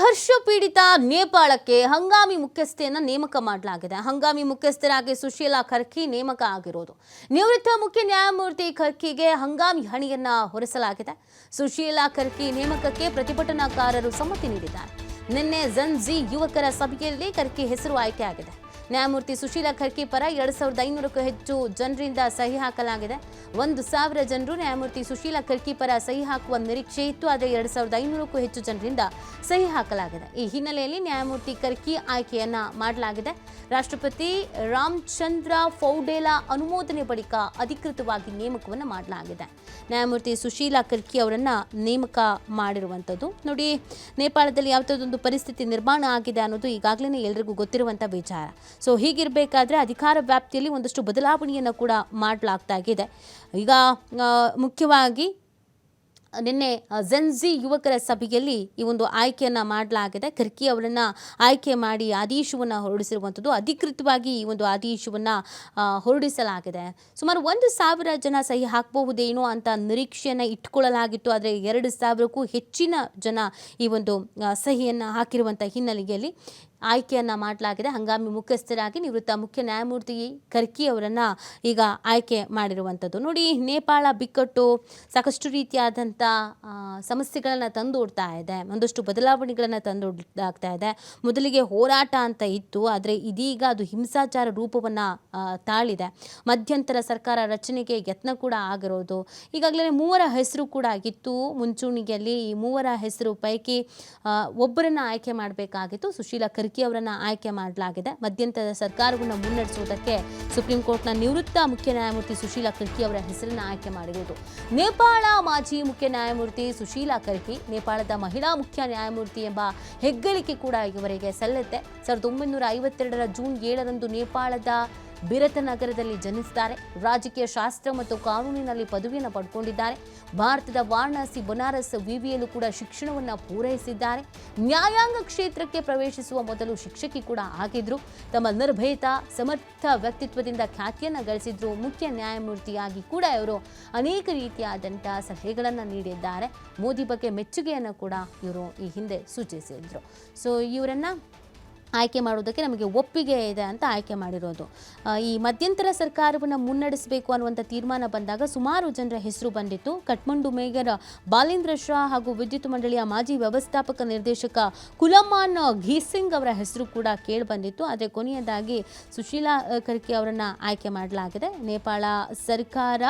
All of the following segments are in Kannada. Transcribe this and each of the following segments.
ಸಂಘರ್ಷ ಪೀಡಿತ ನೇಪಾಳಕ್ಕೆ ಹಂಗಾಮಿ ಮುಖ್ಯಸ್ಥೆಯನ್ನ ನೇಮಕ ಮಾಡಲಾಗಿದೆ. ಹಂಗಾಮಿ ಮುಖ್ಯಸ್ಥರಾಗಿ ಸುಶೀಲಾ ಖರ್ಕಿ ನೇಮಕ ಆಗಿರೋದು. ನಿವೃತ್ತ ಮುಖ್ಯ ನ್ಯಾಯಮೂರ್ತಿ ಖರ್ಕಿಗೆ ಹಂಗಾಮಿ ಹಣಿಯನ್ನ ಹೊರಿಸಲಾಗಿದೆ. ಸುಶೀಲಾ ಖರ್ಕಿ ನೇಮಕಕ್ಕೆ ಪ್ರತಿಭಟನಾಕಾರರು ಸಮ್ಮತಿ ನೀಡಿದ್ದಾರೆ. ನಿನ್ನೆ ಜನ್ಜಿ ಯುವಕರ ಸಭೆಯಲ್ಲಿ ಖರ್ಕಿ ಹೆಸರು ಆಯ್ಕೆಯಾಗಿದೆ. ನ್ಯಾಯಮೂರ್ತಿ ಸುಶೀಲಾ ಖರ್ಕಿ ಪರ ಎರಡು ಸಾವಿರದ ಐನೂರಕ್ಕೂ ಹೆಚ್ಚು ಜನರಿಂದ ಸಹಿ ಹಾಕಲಾಗಿದೆ. ಒಂದು ಸಾವಿರ ಜನರು ನ್ಯಾಯಮೂರ್ತಿ ಸುಶೀಲಾ ಖರ್ಕಿ ಪರ ಸಹಿ ಹಾಕುವ ನಿರೀಕ್ಷೆ ಇತ್ತು. ಆದರೆ ಎರಡು ಸಾವಿರದ ಐನೂರಕ್ಕೂ ಹೆಚ್ಚು ಜನರಿಂದ ಸಹಿ ಹಾಕಲಾಗಿದೆ. ಈ ಹಿನ್ನೆಲೆಯಲ್ಲಿ ನ್ಯಾಯಮೂರ್ತಿ ಖರ್ಕಿ ಆಯ್ಕೆಯನ್ನ ಮಾಡಲಾಗಿದೆ. ರಾಷ್ಟ್ರಪತಿ ರಾಮಚಂದ್ರ ಫೌಡೇಲಾ ಅನುಮೋದನೆ ಬಳಿಕ ಅಧಿಕೃತವಾಗಿ ನೇಮಕವನ್ನು ಮಾಡಲಾಗಿದೆ. ನ್ಯಾಯಮೂರ್ತಿ ಸುಶೀಲಾ ಖರ್ಕಿ ಅವರನ್ನ ನೇಮಕ ಮಾಡಿರುವಂಥದ್ದು. ನೋಡಿ, ನೇಪಾಳದಲ್ಲಿ ಯಾವುದಾದೊಂದು ಪರಿಸ್ಥಿತಿ ನಿರ್ಮಾಣ ಆಗಿದೆ ಅನ್ನೋದು ಈಗಾಗಲೇ ಎಲ್ರಿಗೂ ಗೊತ್ತಿರುವಂಥ ವಿಚಾರ. ಸೊ ಹೀಗಿರಬೇಕಾದ್ರೆ ಅಧಿಕಾರ ವ್ಯಾಪ್ತಿಯಲ್ಲಿ ಒಂದಷ್ಟು ಬದಲಾವಣೆಯನ್ನು ಕೂಡ ಮಾಡಲಾಗ್ತಾ ಇದೆ ಈಗ ಮುಖ್ಯವಾಗಿ ನಿನ್ನೆ ಜೆನ್ಜಿ ಯುವಕರ ಸಭೆಯಲ್ಲಿ ಈ ಒಂದು ಆಯ್ಕೆಯನ್ನು ಮಾಡಲಾಗಿದೆ. ಖರ್ಕಿ ಅವರನ್ನು ಆಯ್ಕೆ ಮಾಡಿ ಆದೇಶವನ್ನು ಹೊರಡಿಸಿರುವಂಥದ್ದು ಅಧಿಕೃತವಾಗಿ ಈ ಒಂದು ಆದೇಶವನ್ನು ಹೊರಡಿಸಲಾಗಿದೆ. ಸುಮಾರು ಒಂದು ಸಾವಿರ ಜನ ಸಹಿ ಹಾಕಬಹುದೇನೋ ಅಂತ ನಿರೀಕ್ಷೆಯನ್ನು ಇಟ್ಕೊಳ್ಳಲಾಗಿತ್ತು. ಆದರೆ ಎರಡು ಸಾವಿರಕ್ಕೂ ಹೆಚ್ಚಿನ ಜನ ಈ ಒಂದು ಸಹಿಯನ್ನು ಹಾಕಿರುವಂಥ ಹಿನ್ನೆಲೆಯಲ್ಲಿ ಆಯ್ಕೆಯನ್ನ ಮಾಡಲಾಗಿದೆ. ಹಂಗಾಮಿ ಮುಖ್ಯಸ್ಥರಾಗಿ ನಿವೃತ್ತ ಮುಖ್ಯ ನ್ಯಾಯಮೂರ್ತಿ ಖರ್ಕಿ ಅವರನ್ನು ಈಗ ಆಯ್ಕೆ ಮಾಡಿರುವಂಥದ್ದು ನೋಡಿ, ನೇಪಾಳ ಬಿಕ್ಕಟ್ಟು ಸಾಕಷ್ಟು ರೀತಿಯಾದಂಥ ಸಮಸ್ಯೆಗಳನ್ನು ತಂದೊಡ್ತಾ ಇದೆ. ಒಂದಷ್ಟು ಬದಲಾವಣೆಗಳನ್ನು ತಂದೊಡ್ಲಾಗ್ತಾ ಇದೆ. ಮೊದಲಿಗೆ ಹೋರಾಟ ಅಂತ ಇತ್ತು. ಆದರೆ ಇದೀಗ ಅದು ಹಿಂಸಾಚಾರ ರೂಪವನ್ನು ತಾಳಿದೆ. ಮಧ್ಯಂತರ ಸರ್ಕಾರ ರಚನೆಗೆ ಯತ್ನ ಕೂಡ ಆಗಿರೋದು. ಈಗಾಗಲೇ ಮೂವರ ಹೆಸರು ಕೂಡ ಆಗಿತ್ತು. ಮುಂಚೂಣಿಗೆಯಲ್ಲಿ ಈ ಮೂವರ ಹೆಸರು ಪೈಕಿ ಒಬ್ಬರನ್ನು ಆಯ್ಕೆ ಮಾಡಬೇಕಾಗಿತ್ತು. ಸುಶೀಲಾ ಖರ್ಕಿ ಅವರನ್ನು ಆಯ್ಕೆ ಮಾಡಲಾಗಿದೆ ಮಧ್ಯಂತರ ಸರ್ಕಾರವನ್ನು ಮುನ್ನಡೆಸುವುದಕ್ಕೆ ಸುಪ್ರೀಂ ಕೋರ್ಟ್ನ ನಿವೃತ್ತ ಮುಖ್ಯ ನ್ಯಾಯಮೂರ್ತಿ ಸುಶೀಲಾ ಕಲ್ಕಿ ಅವರ ಹೆಸರನ್ನು ಆಯ್ಕೆ ಮಾಡಿರುವುದು. ನೇಪಾಳ ಮಾಜಿ ಮುಖ್ಯ ನ್ಯಾಯಮೂರ್ತಿ ಸುಶೀಲಾ ಕಲ್ಕಿ ನೇಪಾಳದ ಮಹಿಳಾ ಮುಖ್ಯ ನ್ಯಾಯಮೂರ್ತಿ ಎಂಬ ಹೆಗ್ಗಳಿಕೆ ಕೂಡ ಇವರಿಗೆ ಸಲ್ಲತ್ತೆ. ಸಾವಿರದ ಒಂಬೈನೂರ ಐವತ್ತೆರಡರ ಜೂನ್ ಏಳರಂದು ನೇಪಾಳದ ಬಿರತ ನಗರದಲ್ಲಿ ಜನಿಸಿದ್ದಾರೆ ರಾಜಕೀಯ ಶಾಸ್ತ್ರ ಮತ್ತು ಕಾನೂನಿನಲ್ಲಿ ಪದವಿಯನ್ನು ಪಡ್ಕೊಂಡಿದ್ದಾರೆ. ಭಾರತದ ವಾರಣಾಸಿ ಬನಾರಸ್ ವಿವಿಯಲ್ಲೂ ಕೂಡ ಶಿಕ್ಷಣವನ್ನು ಪೂರೈಸಿದ್ದಾರೆ. ನ್ಯಾಯಾಂಗ ಕ್ಷೇತ್ರಕ್ಕೆ ಪ್ರವೇಶಿಸುವ ಮೊದಲು ಶಿಕ್ಷಕಿ ಕೂಡ ಆಗಿದ್ರು. ತಮ್ಮ ನಿರ್ಭಯತ, ಸಮರ್ಥ ವ್ಯಕ್ತಿತ್ವದಿಂದ ಖ್ಯಾತಿಯನ್ನು ಗಳಿಸಿದ್ರು. ಮುಖ್ಯ ನ್ಯಾಯಮೂರ್ತಿಯಾಗಿ ಕೂಡ ಇವರು ಅನೇಕ ರೀತಿಯಾದಂಥ ಸಲಹೆಗಳನ್ನು ನೀಡಿದ್ದಾರೆ. ಮೋದಿ ಬಗ್ಗೆ ಮೆಚ್ಚುಗೆಯನ್ನು ಕೂಡ ಇವರು ಈ ಹಿಂದೆ ಸೂಚಿಸಿದ್ರು. ಸೊ ಇವರನ್ನ ಆಯ್ಕೆ ಮಾಡೋದಕ್ಕೆ ನಮಗೆ ಒಪ್ಪಿಗೆ ಇದೆ ಅಂತ ಆಯ್ಕೆ ಮಾಡಿರೋದು. ಈ ಮಧ್ಯಂತರ ಸರ್ಕಾರವನ್ನು ಮುನ್ನಡೆಸಬೇಕು ಅನ್ನುವಂಥ ತೀರ್ಮಾನ ಬಂದಾಗ ಸುಮಾರು ಜನರ ಹೆಸರು ಬಂದಿತ್ತು. ಕಠ್ಮಂಡು ಮೇಯರ್ ಬಾಲೇಂದ್ರ ಶಾ ಹಾಗೂ ವಿದ್ಯುತ್ ಮಂಡಳಿಯ ಮಾಜಿ ವ್ಯವಸ್ಥಾಪಕ ನಿರ್ದೇಶಕ ಕುಲಮಾನ್ ಘೀಸಿಂಗ್ ಅವರ ಹೆಸರು ಕೂಡ ಕೇಳಿ ಬಂದಿತ್ತು. ಆದರೆ ಕೊನೆಯದಾಗಿ ಸುಶೀಲಾ ಕರ್ಕಿ ಅವರನ್ನು ಆಯ್ಕೆ ಮಾಡಲಾಗಿದೆ. ನೇಪಾಳ ಸರ್ಕಾರ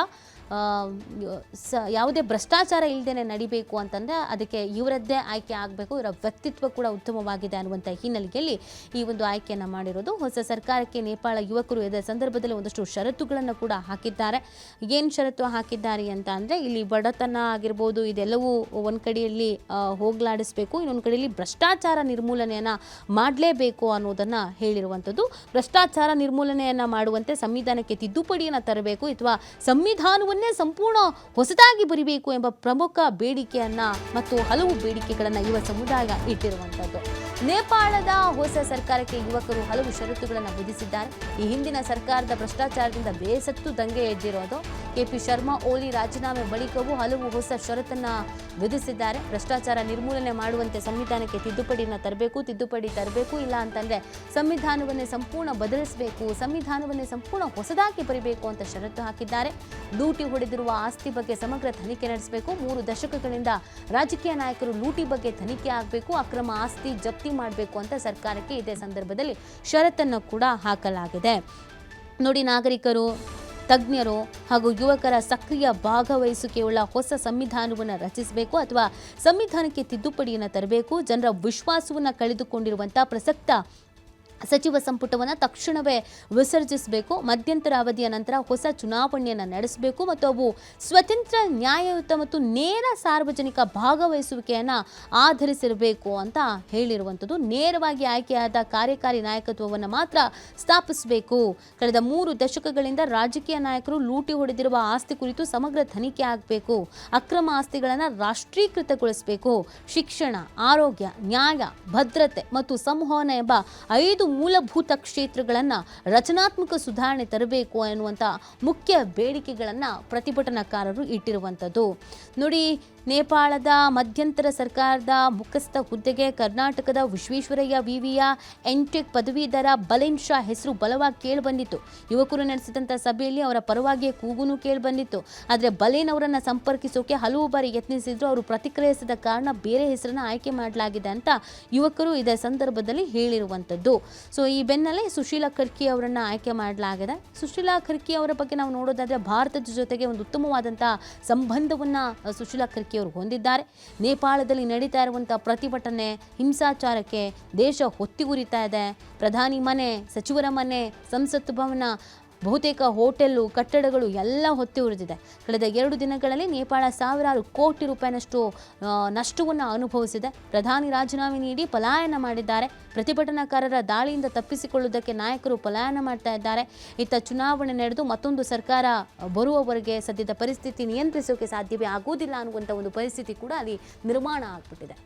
ಸ, ಯಾವುದೇ ಭ್ರಷ್ಟಾಚಾರ ಇಲ್ಲದೇ ನಡಿಬೇಕು ಅಂತಂದರೆ ಅದಕ್ಕೆ ಇವರದ್ದೇ ಆಯ್ಕೆ ಆಗಬೇಕು. ಇವರ ವ್ಯಕ್ತಿತ್ವ ಕೂಡ ಉತ್ತಮವಾಗಿದೆ ಅನ್ನುವಂಥ ಹಿನ್ನೆಲೆಯಲ್ಲಿ ಈ ಒಂದು ಆಯ್ಕೆಯನ್ನು ಮಾಡಿರೋದು. ಹೊಸ ಸರ್ಕಾರಕ್ಕೆ ನೇಪಾಳ ಯುವಕರು ಇದರ ಸಂದರ್ಭದಲ್ಲಿ ಒಂದಷ್ಟು ಷರತ್ತುಗಳನ್ನು ಕೂಡ ಹಾಕಿದ್ದಾರೆ. ಏನು ಷರತ್ತು ಹಾಕಿದ್ದಾರೆ ಅಂತ ಇಲ್ಲಿ ಬಡತನ ಆಗಿರ್ಬೋದು, ಇದೆಲ್ಲವೂ ಒಂದು ಕಡೆಯಲ್ಲಿ ಹೋಗ್ಲಾಡಿಸ್ಬೇಕು, ಇನ್ನೊಂದು ಕಡೆಯಲ್ಲಿ ಭ್ರಷ್ಟಾಚಾರ ನಿರ್ಮೂಲನೆಯನ್ನು ಮಾಡಲೇಬೇಕು ಅನ್ನೋದನ್ನು ಹೇಳಿರುವಂಥದ್ದು ಭ್ರಷ್ಟಾಚಾರ ನಿರ್ಮೂಲನೆಯನ್ನು ಮಾಡುವಂತೆ ಸಂವಿಧಾನಕ್ಕೆ ತಿದ್ದುಪಡಿಯನ್ನು ತರಬೇಕು, ಅಥವಾ ಸಂವಿಧಾನವನ್ನೇ ಸಂಪೂರ್ಣ ಹೊಸದಾಗಿ ಬರಿಬೇಕು ಎಂಬ ಪ್ರಮುಖ ಬೇಡಿಕೆಯನ್ನ ಮತ್ತು ಹಲವು ಬೇಡಿಕೆಗಳನ್ನು ಯುವ ಸಮುದಾಯ ಇಟ್ಟಿರುವಂಥದ್ದು. ನೇಪಾಳದ ಹೊಸ ಸರ್ಕಾರಕ್ಕೆ ಯುವಕರು ಹಲವು ಷರತ್ತುಗಳನ್ನು ವಿಧಿಸಿದ್ದಾರೆ. ಈ ಹಿಂದಿನ ಸರ್ಕಾರದ ಭ್ರಷ್ಟಾಚಾರದಿಂದ ಬೇಸತ್ತು ದಂಗೆ ಎದ್ದಿರೋದು ಕೆಪಿ ಶರ್ಮಾ ಓಲಿ ರಾಜೀನಾಮೆ ಬಳಿಕವೂ ಹಲವು ಹೊಸ ಷರತ್ತನ್ನು ವಿಧಿಸಿದ್ದಾರೆ. ಭ್ರಷ್ಟಾಚಾರ ನಿರ್ಮೂಲನೆ ಮಾಡುವಂತೆ ಸಂವಿಧಾನಕ್ಕೆ ತಿದ್ದುಪಡಿಯನ್ನು ತರಬೇಕು, ತಿದ್ದುಪಡಿ ತರಬೇಕು, ಇಲ್ಲ ಅಂತಂದ್ರೆ ಸಂವಿಧಾನವನ್ನೇ ಸಂಪೂರ್ಣ ಬದಲಿಸಬೇಕು, ಸಂವಿಧಾನವನ್ನೇ ಸಂಪೂರ್ಣ ಹೊಸದಾಗಿ ಬರಿಬೇಕು ಅಂತ ಷರತ್ತು ಹಾಕಿದ್ದಾರೆ. ಲೂಟಿ ಹೊಡೆದಿರುವ ಆಸ್ತಿ ಬಗ್ಗೆ ಸಮಗ್ರ ತನಿಖೆ ನಡೆಸಬೇಕು. ಮೂರು ದಶಕಗಳಿಂದ ರಾಜಕೀಯ ನಾಯಕರು ಲೂಟಿ ಬಗ್ಗೆ ತನಿಖೆ ಆಗಬೇಕು, ಅಕ್ರಮ ಆಸ್ತಿ ಜಪ್ತಿ ಮಾಡಬೇಕು ಅಂತ ಸರ್ಕಾರಕ್ಕೆ ಇದೇ ಸಂದರ್ಭದಲ್ಲಿ ಷರತ್ತನ್ನು ಕೂಡ ಹಾಕಲಾಗಿದೆ. ನೋಡಿ ನಾಗರಿಕರು ತಜ್ಞರು ಹಾಗೂ ಯುವಕರ ಸಕ್ರಿಯ ಭಾಗವಹಿಸುವಿಕೆಯುಳ್ಳ ಹೊಸ ಸಂವಿಧಾನವನ್ನು ರಚಿಸಬೇಕು ಅಥವಾ ಸಂವಿಧಾನಕ್ಕೆ ತಿದ್ದುಪಡಿಯನ್ನು ತರಬೇಕು. ಜನರ ವಿಶ್ವಾಸವನ್ನು ಕಳೆದುಕೊಂಡಿರುವಂಥ ಪ್ರಸಕ್ತ ಸಚಿವ ಸಂಪುಟವನ್ನು ತಕ್ಷಣವೇ ವಿಸರ್ಜಿಸಬೇಕು, ಮಧ್ಯಂತರ ಅವಧಿಯ ನಂತರ ಹೊಸ ಚುನಾವಣೆಯನ್ನು ನಡೆಸಬೇಕು ಮತ್ತು ಅವು ಸ್ವತಂತ್ರ, ನ್ಯಾಯಯುತ ಮತ್ತು ನೇರ ಸಾರ್ವಜನಿಕ ಭಾಗವಹಿಸುವಿಕೆಯನ್ನು ಆಧರಿಸಿರಬೇಕು ಅಂತ ಹೇಳಿರುವಂಥದ್ದು. ನೇರವಾಗಿ ಆಯ್ಕೆಯಾದ ಕಾರ್ಯಕಾರಿ ನಾಯಕತ್ವವನ್ನು ಮಾತ್ರ ಸ್ಥಾಪಿಸಬೇಕು. ಕಳೆದ ಮೂರು ದಶಕಗಳಿಂದ ರಾಜಕೀಯ ನಾಯಕರು ಲೂಟಿ ಹೊಡೆದಿರುವ ಆಸ್ತಿ ಕುರಿತು ಸಮಗ್ರ ತನಿಖೆ ಆಗಬೇಕು. ಅಕ್ರಮ ಆಸ್ತಿಗಳನ್ನು ರಾಷ್ಟ್ರೀಕೃತಗೊಳಿಸಬೇಕು. ಶಿಕ್ಷಣ, ಆರೋಗ್ಯ, ನ್ಯಾಯ, ಭದ್ರತೆ ಮತ್ತು ಸಂವಹನ ಎಂಬ ಐದು ಮೂಲಭೂತ ಕ್ಷೇತ್ರಗಳನ್ನು ರಚನಾತ್ಮಕ ಸುಧಾರಣೆ ತರಬೇಕು ಎನ್ನುವಂಥ ಮುಖ್ಯ ಬೇಡಿಕೆಗಳನ್ನು ಪ್ರತಿಭಟನಾಕಾರರು ಇಟ್ಟಿರುವಂಥದ್ದು. ನೋಡಿ, ನೇಪಾಳದ ಮಧ್ಯಂತರ ಸರ್ಕಾರದ ಮುಖ್ಯಸ್ಥ ಹುದ್ದೆಗೆ ಕರ್ನಾಟಕದ ವಿಶ್ವೇಶ್ವರಯ್ಯ ವಿವಿಯ ಎಂಟೆಕ್ ಪದವೀಧರ ಬಲೇನ್ ಶಾ ಹೆಸರು ಬಲವಾಗಿ ಕೇಳಿಬಂದಿತ್ತು. ಯುವಕರು ನಡೆಸಿದಂಥ ಸಭೆಯಲ್ಲಿ ಅವರ ಪರವಾಗಿ ಕೂಗುನು ಕೇಳಿಬಂದಿತ್ತು. ಆದರೆ ಬಲೇನ್ ಅವರನ್ನು ಸಂಪರ್ಕಿಸೋಕೆ ಹಲವು ಬಾರಿ ಯತ್ನಿಸಿದ್ರು. ಅವರು ಪ್ರತಿಕ್ರಿಯಿಸಿದ ಕಾರಣ ಬೇರೆ ಹೆಸರನ್ನು ಆಯ್ಕೆ ಮಾಡಲಾಗಿದೆ ಅಂತ ಯುವಕರು ಇದೇ ಸಂದರ್ಭದಲ್ಲಿ ಹೇಳಿರುವಂಥದ್ದು. ಸೊ ಈ ಬೆನ್ನಲ್ಲೇ ಸುಶೀಲಾ ಖರ್ಕಿ ಅವರನ್ನು ಆಯ್ಕೆ ಮಾಡಲಾಗಿದೆ. ಸುಶೀಲಾ ಖರ್ಕಿ ಅವರ ಬಗ್ಗೆ ನಾವು ನೋಡೋದಾದ್ರೆ ಭಾರತದ ಜೊತೆಗೆ ಒಂದು ಉತ್ತಮವಾದಂಥ ಸಂಬಂಧವನ್ನು ಸುಶೀಲಾ ಖರ್ಕಿ ಅವರು ಹೊಂದಿದ್ದಾರೆ. ನೇಪಾಳದಲ್ಲಿ ನಡೀತಾ ಇರುವಂಥ ಪ್ರತಿಭಟನೆ ಹಿಂಸಾಚಾರಕ್ಕೆ ದೇಶ ಹೊತ್ತಿಗುರಿತಾ ಇದೆ. ಪ್ರಧಾನಿ ಮನೆ, ಸಚಿವರ ಮನೆ, ಸಂಸತ್ ಭವನ ಬಹುತೇಕ ಹೋಟೆಲ್ಲು, ಕಟ್ಟಡಗಳು ಎಲ್ಲ ಹೊತ್ತಿ ಉರಿದಿದೆ. ಕಳೆದ ಎರಡು ದಿನಗಳಲ್ಲಿ ನೇಪಾಳ ಸಾವಿರಾರು ಕೋಟಿ ರೂಪಾಯಿನಷ್ಟು ನಷ್ಟವನ್ನು ಅನುಭವಿಸಿದೆ. ಪ್ರಧಾನಿ ರಾಜೀನಾಮೆ ನೀಡಿ ಪಲಾಯನ ಮಾಡಿದ್ದಾರೆ. ಪ್ರತಿಭಟನಾಕಾರರ ದಾಳಿಯಿಂದ ತಪ್ಪಿಸಿಕೊಳ್ಳುವುದಕ್ಕೆ ನಾಯಕರು ಪಲಾಯನ ಮಾಡ್ತಾ ಇದ್ದಾರೆ. ಇತ್ತ ಚುನಾವಣೆ ನಡೆದು ಮತ್ತೊಂದು ಸರ್ಕಾರ ಬರುವವರೆಗೆ ಸದ್ಯದ ಪರಿಸ್ಥಿತಿ ನಿಯಂತ್ರಿಸೋಕೆ ಸಾಧ್ಯವೇ ಆಗುವುದಿಲ್ಲ ಅನ್ನುವಂಥ ಒಂದು ಪರಿಸ್ಥಿತಿ ಕೂಡ ಅಲ್ಲಿ ನಿರ್ಮಾಣ ಆಗ್ಬಿಟ್ಟಿದೆ.